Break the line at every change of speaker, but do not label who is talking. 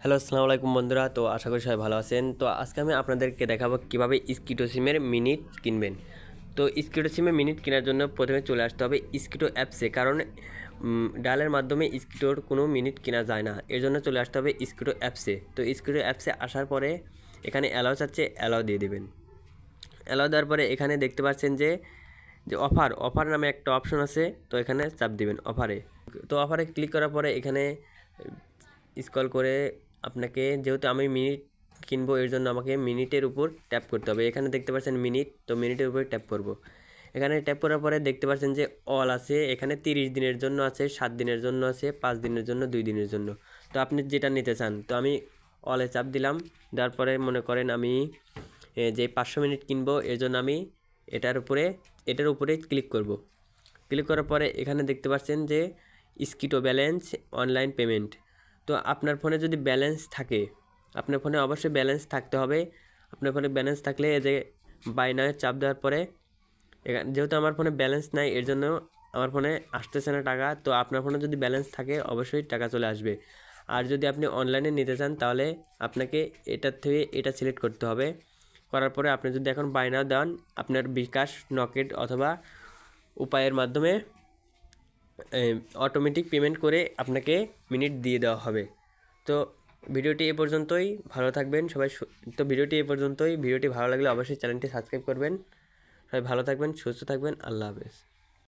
Hello আসসালামু আলাইকুম বন্ধুরা। তো আশা করি সবাই ভালো আছেন। তো আজকে আমি আপনাদেরকে দেখাবো কীভাবে স্কিটো সিমের মিনিট কিনবেন। তো স্কিটো সিমের মিনিট কেনার জন্য প্রথমে চলে আসতে হবে স্কিটো অ্যাপসে কারণ উম, ডায়ালের মাধ্যমে স্কিটোর কোনো মিনিট কেনা যায় না। এর জন্য চলে আসতে হবে স্কিটো অ্যাপসে তো স্কিটো অ্যাপসে আসার পরে এখানে অ্যালাউ চাচ্ছে অ্যালাউ দিয়ে দেবেন। অ্যালাউ দেওয়ার পরে এখানে দেখতে পাচ্ছেন যে যে অফার অফার নামে একটা অপশন আছে তো এখানে চাপ দিবেন অফারে তো অফারে ক্লিক করার পরে এখানে স্কল করে আপনাকে যেহেতু আমি মিনিট কিনবো, এর জন্য আমাকে মিনিটের উপর ট্যাপ করতে হবে। এখানে দেখতে পাচ্ছেন মিনিট, তো মিনিটের উপরে ট্যাপ করব। এখানে ট্যাপ করার পরে দেখতে পাচ্ছেন যে অল আছে, এখানে তিরিশ দিনের জন্য আছে, সাত দিনের জন্য আছে, পাঁচ দিনের জন্য, দুই দিনের জন্য। তো আপনি যেটা নিতে চান, তো আমি অলে চাপ দিলাম, দেওয়ার পরে মনে করেন আমি যে পাঁচশো মিনিট কিনবো, এর জন্য আমি এটার উপরে এটার উপরে ক্লিক করব। ক্লিক করার পরে এখানে দেখতে পাচ্ছেন যে স্কিটো ব্যালেন্স অনলাইন পেমেন্ট। তো আপনার ফোনে যদি ব্যালেন্স থাকে, আপনার ফোনে অবশ্যই ব্যালেন্স থাকতে হবে। আপনার ফোনে ব্যালেন্স থাকলে এই যে বাই চাপ দেওয়ার পরে যেহেতু আমার ফোনে ব্যালেন্স নাই, এর জন্য আমার ফোনে আসতেছে না টাকা, তো আপনার ফোনে যদি ব্যালেন্স থাকে, অবশ্যই টাকা চলে আসবে। আর যদি আপনি অনলাইনে নিতে চান, তাহলে আপনাকে এটার থেকে এটা সিলেক্ট করতে হবে। করার পরে আপনি যদি এখন বাইনা দেন, আপনার বিকাশ, নকেট অথবা উপায়ের মাধ্যমে অটোমেটিক পেমেন্ট করে আপনাকে মিনিট দিয়ে দেওয়া হবে। তো ভিডিওটি এ পর্যন্তই, ভালো থাকবেন সবাই তো ভিডিওটি এ পর্যন্তই। ভিডিওটি ভালো লাগলে অবশ্যই চ্যানেলটি সাবস্ক্রাইব করবেন। সবাই ভালো থাকবেন, সুস্থ থাকবেন, আল্লাহ হাফেজ।